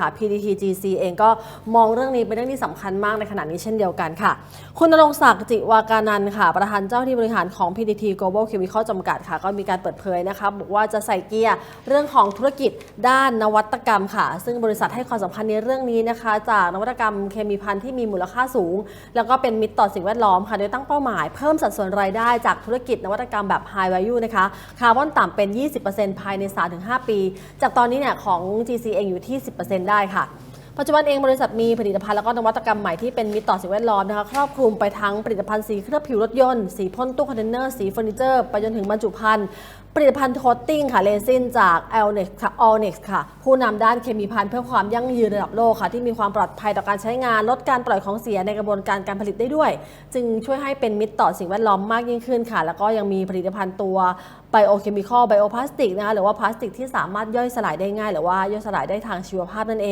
ค่ะ PTTGC เองก็มองเรื่องนี้เป็นเรื่องที่สำคัญมากในขณะนี้เช่นเดียวกันค่ะ คุณณรงศักดิ์จิวากานันค่ะ ประธานเจ้าหน้าที่บริหารของ PTT Global Chemical จำกัดค่ะ ก็มีการเปิดเผยนะคะบอกว่าจะใส่เกียร์เรื่องของธุรกิจด้านนวัตกรรมค่ะ ซึ่งบริษัทให้ความสำคัญในเรื่องนี้นะคะ จากนวัตกรรมเคมีภัณฑ์ที่มีมูลค่าสูง แล้วก็เป็นมิตรต่อสิ่งแวดล้อมค่ะ โดยตั้งเป้าหมายเพิ่มสัดส่วนรายได้จากธุรกิจนวัตกรรมแบบ High Value นะคะ คาร์บอนต่ำเป็น 20%ภายใน 3-5 ปี จากตอนนี้เนี่ยของ GC เองอยู่ที่ 10%ได้ได้ค่ะ ปัจจุบันเองบริษัทมีผลิตภัณฑ์แล้วก็นวัตกรรมใหม่ที่เป็นมิตรต่อสิ่งแวดล้อมนะคะครอบคลุมไปทั้งผลิตภัณฑ์สีเคลือบผิวรถยนต์ สีพ่นตู้คอนเทนเนอร์ สีเฟอร์นิเจอร์ไปจนถึงบรรจุภัณฑ์ผลิตภัณฑ์โคตติ้งค่ะเรซินจาก a l n e x ค่ะ a l n e x ค่ะ ผู้นำด้านเคมีภัณฑ์เพื่อความยั่งยืนระดับโลกค่ะ ที่มีความปลอดภัยต่อการใช้งาน ลดการปล่อยของเสียในกระบวนการการผลิตได้ด้วย จึงช่วยให้เป็นมิตรต่อสิ่งแวดล้อมมากยิ่งขึ้นค่ะ แล้วก็ยังมีผลิตภัณฑ์ตัวไบโอเคมีคอลไบโอพลาสติกนะคะหรือว่าพลาสติกที่สามารถย่อยสลายได้ง่าย หรือว่าย่อยสลายได้ทางชีวภาพนั่นเอง